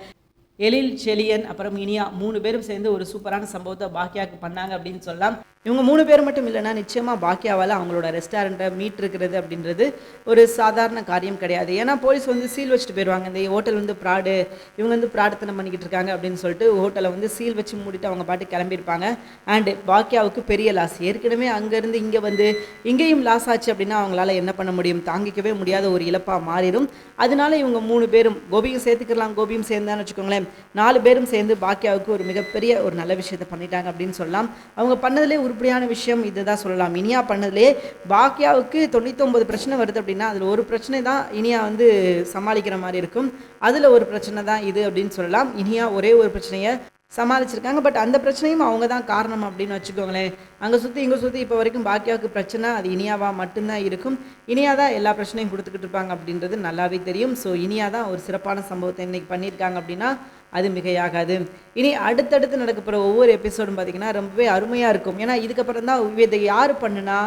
Speaker 1: எழில் செலியன் அப்புறம் இனியா மூணு பேரும் சேர்ந்து ஒரு சூப்பரான சம்பவத்தை பாக்கியாவுக்கு பண்ணாங்க அப்படின்னு சொல்லலாம். இவங்க மூணு பேர் மட்டும் இல்லைன்னா நிச்சயமாக பாக்கியாவால் அவங்களோட ரெஸ்டாரண்ட்டை மீட் இருக்கிறது அப்படின்றது ஒரு சாதாரண காரியம் கிடையாது. ஏன்னா போலீஸ் வந்து சீல் வச்சுட்டு போயிடுவாங்க இந்த ஹோட்டல் வந்து ப்ராடு இவங்க வந்து பிராடத்தனம் பண்ணிக்கிட்டு இருக்காங்க அப்படின்னு சொல்லிட்டு ஹோட்டலை வந்து சீல் வச்சு மூடிட்டு அவங்க பாட்டு கிளம்பியிருப்பாங்க. அண்டு பாக்கியாவுக்கு பெரிய லாஸ் ஏற்கனவே அங்கேருந்து இங்கே வந்து இங்கேயும் லாஸ் ஆச்சு அப்படின்னா அவங்களால என்ன பண்ண முடியும்? தாங்கிக்கவே முடியாத ஒரு இழப்பாக மாறிடும். அதனால இவங்க மூணு பேரும் கோபியும் சேர்த்துக்கலாம். கோபியும் சேர்ந்தான்னு வச்சுக்கோங்களேன். நாலு பேரும் சேர்ந்து பாக்கியாவுக்கு ஒரு மிகப்பெரிய ஒரு நல்ல விஷயத்தை பண்ணிட்டாங்க அப்படின்னு சொல்லலாம். அவங்க பண்ணதுலேயே உருப்படியான விஷயம் இதை தான் சொல்லலாம். இனியா பண்ணதுலே பாக்கியாவுக்கு தொண்ணூத்தொம்பது பிரச்சனை வருது அப்படின்னா அதில் ஒரு பிரச்சனை தான் இனியா வந்து சமாளிக்கிற மாதிரி இருக்கும். அதில் ஒரு பிரச்சனை தான் இது அப்படின்னு சொல்லலாம். இனியா ஒரே ஒரு பிரச்சனையை சமாளிச்சிருக்காங்க. பட் அந்த பிரச்சனையும் அவங்க தான் காரணம் அப்படின்னு வச்சுக்கோங்களேன். அங்கே சுற்றி இங்கே சுற்றி இப்போ வரைக்கும் பாக்கியாவுக்கு பிரச்சனை அது இனியாவாக மட்டும்தான் இருக்கும். இனியா தான் எல்லா பிரச்சனையும் கொடுத்துக்கிட்டு இருப்பாங்க அப்படின்றது நல்லாவே தெரியும். ஸோ இனியா தான் ஒரு சிறப்பான சம்பவத்தை இன்றைக்கி பண்ணியிருக்காங்க அப்படின்னா அது மிகையாகாது. இனி அடுத்தடுத்து நடக்க போகிற ஒவ்வொரு எபிசோடும் பார்த்திங்கன்னா ரொம்பவே அருமையாக இருக்கும். ஏன்னா இதுக்கப்புறம் தான் இதை யார் பண்ணுனா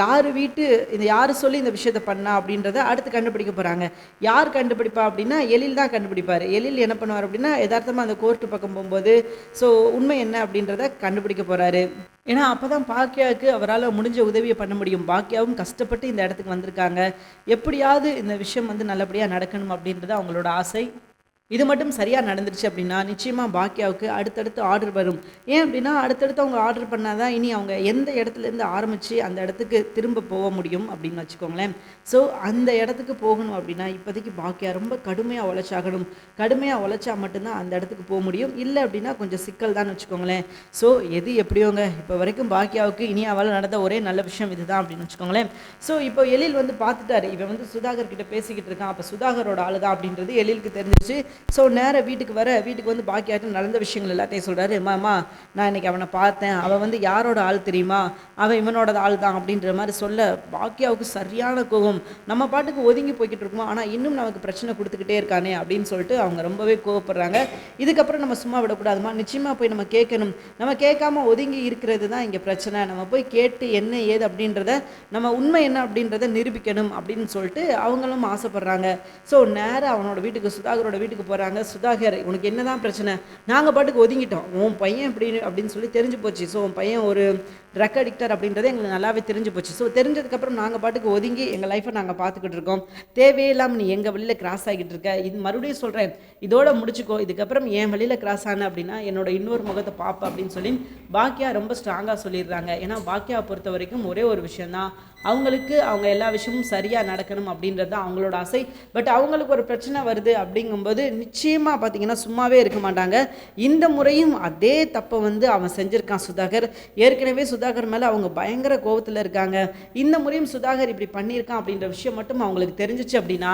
Speaker 1: யார் வீட்டு இந்த யார் சொல்லி இந்த விஷயத்தை பண்ணா அப்படின்றத அடுத்து கண்டுபிடிக்க போகிறாங்க யார் கண்டுபிடிப்பா அப்படின்னா எழில் தான் கண்டுபிடிப்பார். எழில் என்ன பண்ணுவார் அப்படின்னா யதார்த்தமாக அந்த கோர்ட்டு பக்கம் போகும்போது ஸோ உண்மை என்ன? அப்படின்றத கண்டுபிடிக்க போகிறாரு ஏன்னா அப்போ தான் பாக்கியாவுக்கு அவரால் முடிஞ்ச உதவியை பண்ண முடியும். பாக்கியாவும் கஷ்டப்பட்டு இந்த இடத்துக்கு வந்திருக்காங்க. எப்படியாவது இந்த விஷயம் வந்து நல்லபடியாக நடக்கணும் அப்படின்றது அவங்களோட ஆசை. இது மட்டும் சரியாக நடந்துருச்சு அப்படின்னா நிச்சயமாக பாக்கியாவுக்கு அடுத்தடுத்து ஆர்டர் வரும். ஏன் அப்படின்னா அடுத்தடுத்து அவங்க ஆர்டர் பண்ணால் தான் இனி அவங்க எந்த இடத்துலேருந்து ஆரம்பித்து அந்த இடத்துக்கு திரும்ப போக முடியும் அப்படின்னு வச்சுக்கோங்களேன். ஸோ அந்த இடத்துக்கு போகணும் அப்படின்னா இப்போதைக்கு பாக்கியா ரொம்ப கடுமையாக உழைச்சாகணும். கடுமையாக உழைச்சா மட்டும்தான் அந்த இடத்துக்கு போக முடியும். இல்லை அப்படின்னா கொஞ்சம் சிக்கல் தான் வச்சுக்கோங்களேன். ஸோ எது எப்படியோங்க? இப்போ வரைக்கும் பாக்கியாவுக்கு இனி அவள் நடந்த ஒரே நல்ல விஷயம் இதுதான் அப்படின்னு வச்சுக்கோங்களேன். ஸோ இப்போ எழில் வந்து பார்த்துட்டாரு. இவன் வந்து சுதாகர் கிட்ட பேசிக்கிட்டு இருக்கான். அப்போ சுதாகரோட ஆளு தான் அப்படின்றது எழிலுக்கு தெரிஞ்சிச்சு ஸோ நேராக வீட்டுக்கு வர வீட்டுக்கு வந்து பாக்கியாட்டம் நடந்த விஷயங்கள் எல்லாத்தையும் சொல்கிறாரு மாமா நான் இன்னைக்கு அவனை பார்த்தேன். அவன் வந்து யாரோட ஆள் தெரியுமா? அவன் இவனோட ஆள் தான் அப்படின்ற மாதிரி சொல்ல பாக்கியாவுக்கு சரியான கோபம். நம்ம பாட்டுக்கு ஒதுங்கி போய்கிட்டு இருக்கோம்? ஆனால் இன்னும் நமக்கு பிரச்சனை கொடுத்துக்கிட்டே இருக்கானே அப்படின்னு சொல்லிட்டு அவங்க ரொம்பவே கோவப்படுறாங்க. இதுக்கப்புறம் நம்ம சும்மா விடக்கூடாதுமா? நிச்சயமாக போய் நம்ம கேட்கணும். நம்ம கேட்காம ஒதுங்கி இருக்கிறது தான் இங்கே பிரச்சனை. நம்ம போய் கேட்டு என்ன ஏது அப்படின்றத நம்ம உண்மை என்ன அப்படின்றத நிரூபிக்கணும் அப்படின்னு சொல்லிட்டு அவங்களும் ஆசைப்படுறாங்க. ஸோ நேராக அவனோட வீட்டுக்கு சுதாகரோட வீட்டுக்கு போகிறாங்க சுதாகர் உனக்கு என்னதான் பிரச்சனை? நாங்கள் பாட்டுக்கு ஒதுங்கிட்டோம். உன் பையன் அப்படின்னு அப்படின்னு சொல்லி தெரிஞ்சு போச்சு. ஸோ உன் பையன் ஒரு ட்ரக் அடிக்டர் அப்படின்றது எங்களுக்கு நல்லாவே தெரிஞ்சு போச்சு. ஸோ தெரிஞ்சதுக்கப்புறம் நாங்கள் பாட்டுக்கு ஒதுங்கி எங்கள் லைஃப்பை நாங்கள் பார்த்துக்கிட்டு இருக்கோம். தேவையில்லாமல் நீ எங்கள் வழியில் கிராஸ் ஆகிட்டு இருக்க? இது மறுபடியும் சொல்கிறேன் இதோட முடிச்சுக்கோ. இதுக்கப்புறம் என் வழியில் கிராஸ் ஆன அப்படின்னா என்னோட இன்னொரு முகத்தை பார்ப்ப அப்படின்னு சொல்லி பாக்கியா ரொம்ப ஸ்ட்ராங்காக சொல்லிடுறாங்க. ஏன்னா பாக்கியா பொறுத்த வரைக்கும் ஒரே ஒரு விஷயந்தான் அவங்களுக்கு அவங்க எல்லா விஷயமும் சரியாக நடக்கணும் அப்படின்றது தான் அவங்களோட ஆசை. பட் அவங்களுக்கு ஒரு பிரச்சனை வருது அப்படிங்கும்போது நிச்சயமாக பார்த்தீங்கன்னா சும்மாவே இருக்க மாட்டாங்க. இந்த முறையும் அதே தப்பை வந்து அவன் செஞ்சுருக்கான் சுதாகர். ஏற்கனவே சுதாகர் மேலே அவங்க பயங்கர கோபத்தில் இருக்காங்க. இந்த முறையும் சுதாகர் இப்படி பண்ணியிருக்கான் அப்படின்ற விஷயம் மட்டும் அவங்களுக்கு தெரிஞ்சிச்சு அப்படின்னா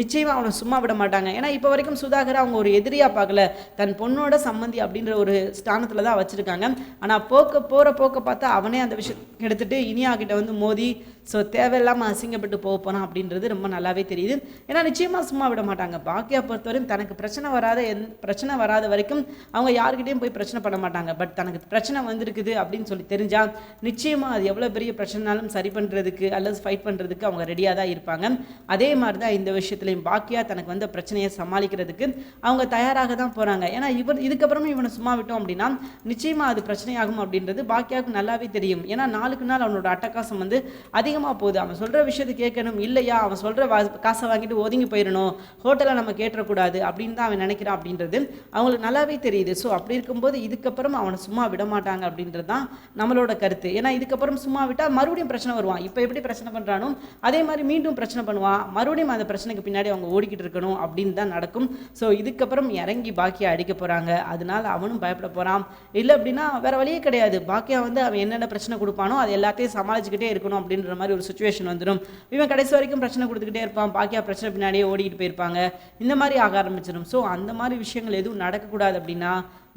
Speaker 1: நிச்சயமாக அவனை சும்மா விட மாட்டாங்க. ஏன்னா இப்போ வரைக்கும் சுதாகர் அவங்க ஒரு எதிரியாக பார்க்கல. தன் பொண்ணோட சம்மந்தி அப்படின்ற ஒரு ஸ்தானத்தில் தான் வச்சுருக்காங்க. ஆனால் போக்க போகிற போக்க பார்த்தா அவனே அந்த விஷயம் எடுத்துகிட்டு இனியா கிட்ட வந்து மோதி ஸோ தேவையில்லாமல் அசிங்கப்பட்டு போக போனான் அப்படின்றது ரொம்ப நல்லாவே தெரியுது. ஏன்னா நிச்சயமாக சும்மா விட மாட்டாங்க. பாக்கியா பொறுத்தவரையும் தனக்கு பிரச்சனை வராத எந் பிரச்சனை வராத வரைக்கும் அவங்க யாருக்கிட்டையும் போய் பிரச்சனை பண்ண மாட்டாங்க. பட் தனக்கு பிரச்சனை வந்திருக்குது அப்படின்னு சொல்லி தெரிஞ்சால் நிச்சயமாக அது எவ்வளோ பெரிய பிரச்சனைனாலும் சரி பண்ணுறதுக்கு அல்லது ஃபைட் பண்ணுறதுக்கு அவங்க ரெடியாக தான் இருப்பாங்க. அதே மாதிரி தான் இந்த விஷயத்துலையும் பாக்கியா தனக்கு வந்த பிரச்சனையை சமாளிக்கிறதுக்கு அவங்க தயாராக தான் போகிறாங்க ஏன்னா இவர் இதுக்கப்புறமும் இவனை சும்மா விட்டோம் அப்படின்னா நிச்சயமாக அது பிரச்சனையாகும் அப்படின்றது பாக்கியாவுக்கு நல்லாவே தெரியும். ஏன்னா நாளுக்கு நாள் அவனோட அட்டகாசம் வந்து அதிகமாக போகுது. அவன் சொல்கிற விஷயத்தை கேட்கணும். இல்லையா? அவன் சொல்கிற வா காசை வாங்கிட்டு ஒதுங்கி போயிடணும் ஹோட்டலை நம்ம கேட்டக்கூடாது அப்படின்னு தான் அவன் நினைக்கிறான் அப்படின்றது அவங்களுக்கு நல்லாவே தெரியுது. ஸோ அப்படி இருக்கும்போது இதுக்கப்புறம் அவனை சும்மா விட மாட்டாங்க அப்படின்றது தான் நம்மளோட கருத்து. ஏன்னா இதுக்கப்புறம் சும்மா விட்டால் மறுபடியும் பிரச்சனை வருவான். இப்போ எப்படி பிரச்சனை பண்ணுறானோ அதே மாதிரி மீண்டும் பிரச்சனை பண்ணுவான். மறுபடியும் அந்த பிரச்சனைக்கு பின்னாடி அவங்க ஓடிக்கிட்டு இருக்கணும் அப்படின்னு தான் நடக்கும். ஸோ இதுக்கப்புறம் இறங்கி பாக்கியா அடிக்க போகிறாங்க அதனால அவனும் பயப்பட போகிறான் இல்லை அப்படின்னா வேற வழியே கிடையாது. பாக்கியா வந்து அவன் என்னென்ன பிரச்சனை கொடுப்பானோ அது எல்லாத்தையும் சமாளிச்சுக்கிட்டே இருக்கணும் அப்படின்ற மாதிரி ஒரு சுச்சுவேஷன் வந்துடும் இவன் கடைசி வரைக்கும் பிரச்சனை கொடுத்துக்கிட்டே இருப்பான். பாக்கியா பிரச்சனை பின்னாடியே ஓடிக்கிட்டு போயிருப்பாங்க. இந்த மாதிரி ஆக ஆரம்பிச்சிடும் ஸோ அந்த மாதிரி விஷயங்கள் எதுவும் நடக்கக்கூடாது அப்படின்னா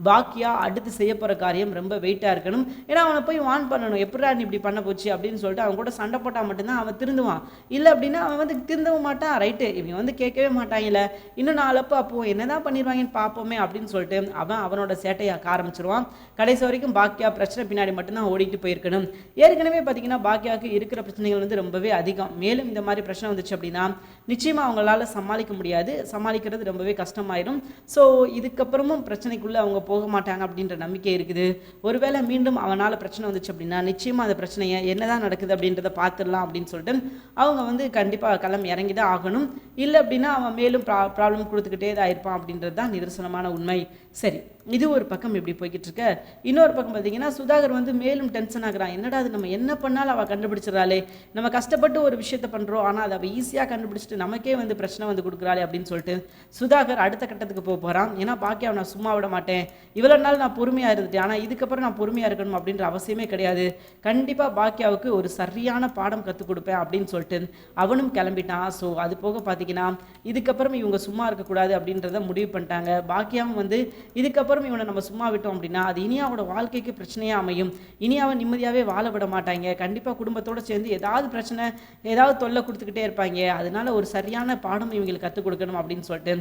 Speaker 1: பாக்கியா அடுத்து செய்ய போகிற காரியம் ரொம்ப வெயிட்டாக இருக்கணும். ஏன்னா அவனை போய் வான் பண்ணணும். எப்படா நீ இப்படி பண்ண போச்சு அப்படின்னு சொல்லிட்டு அவன் கூட சண்டை போட்டால் மட்டும்தான் அவன் திருந்துவான். இல்லை அப்படின்னா அவன் வந்து திருந்தவும் மாட்டான். ரைட்டு இவன் வந்து கேட்கவே மாட்டாங்கல்ல இன்னும் நாளப்போ அப்போ என்னதான் பண்ணிடுவாங்கன்னு பார்ப்போமே அப்படின்னு சொல்லிட்டு அவன் அவனோட சேட்டையாக்க ஆரம்பிச்சிருவான். கடைசி வரைக்கும் பாக்கியா பிரச்சனை பின்னாடி மட்டும்தான் ஓடிட்டு போயிருக்கணும். ஏற்கனவே பார்த்தீங்கன்னா பாக்கியாவுக்கு இருக்கிற பிரச்சனைகள் வந்து ரொம்பவே அதிகம். மேலும் இந்த மாதிரி பிரச்சனை வந்துச்சு அப்படின்னா நிச்சயமாக அவங்களால சமாளிக்க முடியாது. சமாளிக்கிறது ரொம்பவே கஷ்டமாயிடும் ஸோ இதுக்கப்புறமும் பிரச்சனைக்குள்ளே அவங்க போக மாட்டாங்க அப்படின்ற நம்பிக்கை இருக்குது. ஒருவேளை மீண்டும் அவனால் பிரச்சனை வந்துச்சு அப்படின்னா நிச்சயமாக அந்த பிரச்சனையை என்னதான் நடக்குது அப்படின்றத பார்த்துடலாம் அப்படின்னு சொல்லிட்டு அவங்க வந்து கண்டிப்பாக களம் இறங்கி தான் ஆகணும். இல்லை அப்படின்னா அவன் மேலும் ப்ரா ப்ராப்ளம் கொடுத்துக்கிட்டே தான் இருப்பான் அப்படின்றது தான் நிதர்சனமான உண்மை. சரி இது ஒரு பக்கம் இப்படி போய்கிட்டு இருக்க. இன்னொரு பக்கம் பார்த்தீங்கன்னா சுதாகர் வந்து மேலும் டென்ஷன் ஆகுறான். என்னடா அது நம்ம என்ன பண்ணாலும் அவள் கண்டுபிடிச்சிடறாளே. நம்ம கஷ்டப்பட்டு ஒரு விஷயத்தை பண்ணுறோம் ஆனால் அதை அவள் ஈஸியாக கண்டுபிடிச்சிட்டு நமக்கே வந்து பிரச்சனை வந்து கொடுக்குறாளே அப்படின்னு சொல்லிட்டு சுதாகர் அடுத்த கட்டத்துக்கு போக போகிறான் ஏன்னா பாக்கி அவனை சும்மா விட மாட்டேன். இவ்வளோ நாள் நான் பொறுமையாக இருந்துட்டேன். ஆனால் இதுக்கப்புறம் நான் பொறுமையாக இருக்கணும் அப்படின்ற அவசியமே கிடையாது. கண்டிப்பாக பாக்கியாவுக்கு ஒரு சரியான பாடம் கற்றுக் கொடுப்பேன் அப்படின்னு சொல்லிட்டு அவனும் கிளம்பிட்டான். ஸோ அது போக பார்த்தீங்கன்னா இதுக்கப்புறம் இவங்க சும்மா இருக்கக்கூடாது அப்படின்றத முடிவு பண்ணிட்டாங்க. பாக்கியாவும் வந்து இதுக்கப்புறம் இவனை நம்ம சும்மா விட்டோம் அப்படின்னா அது இனியாவோட வாழ்க்கைக்கு பிரச்சனையாக அமையும். இனியாவை நிம்மதியாகவே வாழ விட மாட்டாங்க. கண்டிப்பாக குடும்பத்தோடு சேர்ந்து ஏதாவது பிரச்சனை ஏதாவது தொல்லை கொடுத்துக்கிட்டே இருப்பாங்க. அதனால ஒரு சரியான பாடம் இவங்களுக்கு கற்றுக் கொடுக்கணும் அப்படின்னு சொல்லிட்டு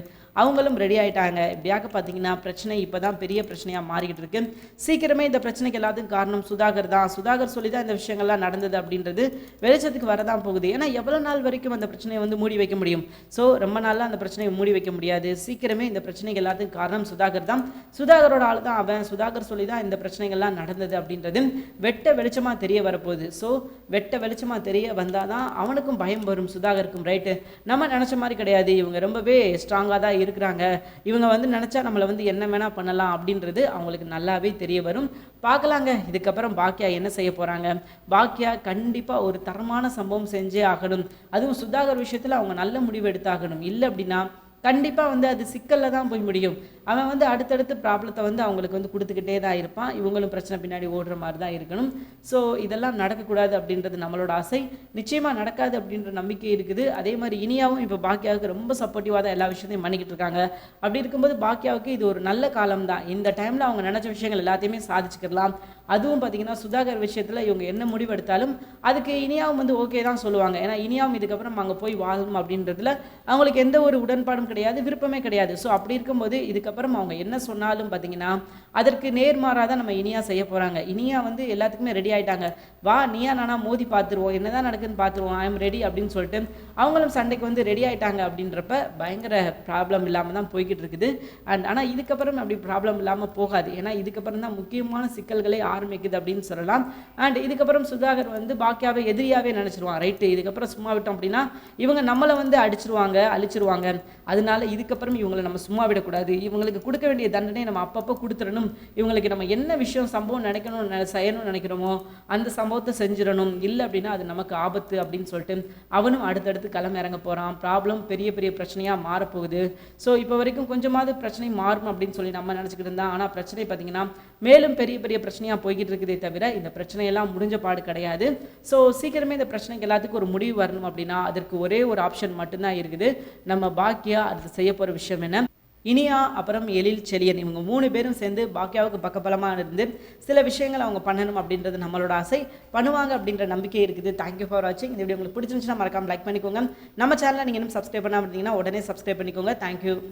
Speaker 1: அவங்களும் ரெடி ஆகிட்டாங்க இப்படியாக பார்த்தீங்கன்னா பிரச்சனை இப்போ தான் பெரிய பிரச்சனையாக மாறிக்கிட்டு இருக்கு. சீக்கிரமே இந்த பிரச்சனைக்கு எல்லாத்துக்கும் காரணம் சுதாகர் தான். சுதாகர் சொல்லி தான் இந்த விஷயங்கள்லாம் நடந்தது அப்படின்றது வெளிச்சத்துக்கு வரதான் போகுது. ஏன்னா எவ்வளோ நாள் வரைக்கும் அந்த பிரச்சனையை வந்து மூடி வைக்க முடியும்? ஸோ ரொம்ப நாளாக அந்த பிரச்சனையை மூடி வைக்க முடியாது. சீக்கிரமே இந்த பிரச்சனைக்கு எல்லாத்துக்கும் காரணம் சுதாகர் தான். சுதாகரோட ஆள் தான் அவன். சுதாகர் சொல்லி தான் இந்த பிரச்சனைகள்லாம் நடந்தது அப்படின்றது வெட்ட வெளிச்சமாக தெரிய வரப்போகுது. ஸோ வெட்ட வெளிச்சமாக தெரிய வந்தால் தான் அவனுக்கும் பயம் வரும். சுதாகருக்கும் ரைட்டு நம்ம நினச்ச மாதிரி கிடையாது. இவங்க ரொம்பவே ஸ்ட்ராங்காக தான் இருக்கிறாங்க. இவங்க வந்து நினச்சா நம்மளை வந்து என்ன வேணால் பண்ணலாம். அப்படின்றது அவங்களுக்கு நல்லாவே தெரிய வரும். பார்க்கலாங்க. இதுக்கப்புறம் பாக்கியா என்ன செய்ய போகிறாங்க பாக்கியா கண்டிப்பாக ஒரு தரமான சம்பவம் செஞ்சே ஆகணும். அதுவும் சுதாகர் விஷயத்தில் அவங்க நல்ல முடிவு எடுத்தாகணும். இல்லை அப்படின்னா கண்டிப்பாக வந்து அது சிக்கலில் தான் போய் முடியும். அவன் வந்து அடுத்தடுத்து ப்ராப்ளத்தை வந்து அவங்களுக்கு வந்து கொடுத்துக்கிட்டே தான் இருப்பான். இவங்களும் பிரச்சனை பின்னாடி ஓடுற மாதிரி தான் இருக்கணும். ஸோ இதெல்லாம் நடக்கக்கூடாது அப்படின்றது நம்மளோட ஆசை. நிச்சயமாக நடக்காது அப்படின்ற நம்பிக்கை இருக்குது. அதே மாதிரி இனியாவும் இப்போ பாக்கியாவுக்கு ரொம்ப சப்போர்ட்டிவாக தான் எல்லா விஷயத்தையும் பண்ணிக்கிட்டு இருக்காங்க. அப்படி இருக்கும்போது பாக்கியாவுக்கு இது ஒரு நல்ல காலம் தான். இந்த டைமில் அவங்க நினச்ச விஷயங்கள் எல்லாத்தையுமே சாதிச்சுக்கலாம். அதுவும் பார்த்தீங்கன்னா சுதாகர் விஷயத்தில் இவங்க என்ன முடிவெடுத்தாலும் அதுக்கு இனியாவும் வந்து ஓகே தான் சொல்லுவாங்க. ஏன்னா இனியாவும் இதுக்கப்புறம் அங்கே போய் வாழணும் அப்படின்றதுல அவங்களுக்கு எந்த ஒரு உடன்பாடும் கிடையாது விருப்பமே கிடையாது. ஸோ அப்படி இருக்கும்போது இதுக்கப்புறம் அவங்க என்ன சொன்னாலும் பார்த்தீங்கன்னா அதற்கு நேர்மாறாக தான் நம்ம இனியா செய்ய போகிறாங்க இனியா வந்து எல்லாத்துக்குமே ரெடி ஆகிட்டாங்க வா நீயா நானா மோதி பார்த்துருவோம் என்னதான் நடக்குதுன்னு பார்த்துருவோம் ஐ எம் ரெடி அப்படின்னு சொல்லிட்டு அவங்களும் சண்டைக்கு வந்து ரெடி ஆகிட்டாங்க அப்படின்றப்ப பயங்கர ப்ராப்ளம் இல்லாமல் தான் போய்கிட்டு இருக்குது. அண்ட் ஆனால் இதுக்கப்புறம் அப்படி ப்ராப்ளம் இல்லாமல் போகாது. ஏன்னா இதுக்கப்புறம் தான் முக்கியமான சிக்கல்களே ஆரம்பிக்குது அப்படின்னு சொல்லலாம். அண்ட் இதுக்கப்புறம் சுதாகர் வந்து பாக்கியாவை எதிரியாகவே நினச்சிருவான். ரைட்டு இதுக்கப்புறம் சும்மா விட்டோம் அப்படின்னா இவங்க நம்மளை வந்து அடிச்சிருவாங்க அழிச்சிருவாங்க. அதனால இதுக்கப்புறம் இவங்களை நம்ம சும்மா விடக்கூடாது. இவங்களுக்கு கொடுக்க வேண்டிய தண்டனை நம்ம அப்பப்போ கொடுத்துடணும். இவங்களுக்கு நம்ம என்ன விஷயம் சம்பவம் நினைக்கணும் செய்யணும்னு நினைக்கிறோமோ அந்த சம்பவத்தை செஞ்சிடணும். இல்லை அப்படின்னா அது நமக்கு ஆபத்து அப்படின்னு சொல்லிட்டு அவனும் அடுத்தடுத்து களம் இறங்க போகிறான் ப்ராப்ளம் பெரிய பெரிய பிரச்சனையாக மாறப்போகுது. ஸோ இப்போ வரைக்கும் கொஞ்சமாவது பிரச்சனை மாறும் அப்படின்னு சொல்லி நம்ம நினச்சிக்கிட்டு இருந்தா ஆனால் பிரச்சனை பார்த்தீங்கன்னா மேலும் பெரிய பெரிய பிரச்சனையாக போய்கிட்டு இருக்குதே தவிர இந்த பிரச்சனையெல்லாம் முடிஞ்ச பாடு கிடையாது. ஸோ சீக்கிரமே இந்த பிரச்சனைக்கு எல்லாத்துக்கும் ஒரு முடிவு வரணும் அப்படின்னா அதற்கு ஒரே ஒரு ஆப்ஷன் மட்டும்தான் இருக்குது. நம்ம பாக்கியா அது செய்ய போகிற விஷயம் என்ன? இனியா அப்புறம் எழில் செலியன் இவங்க மூணு பேரும் சேர்ந்து பாக்கியாவுக்கு பக்கபலமாக இருந்து சில விஷயங்கள் அவங்க பண்ணணும் அப்படின்றது நம்மளோட ஆசை. பண்ணுவாங்க அப்படின்ற நம்பிக்கை இருக்குது. தேங்க்யூ ஃபார் வாட்சிங் இந்த வீடியோ உங்களுக்கு பிடிச்சிருந்துச்சுன்னா மறக்காமல் லைக் பண்ணிக்கோங்க. நம்ம சேனலை நீங்கள் இன்னும் சப்ஸ்கிரைப் பண்ணாமல் இருந்தீங்கன்னா உடனே சப்ஸ்கிரைப் பண்ணிக்கோங்க. தேங்க்யூ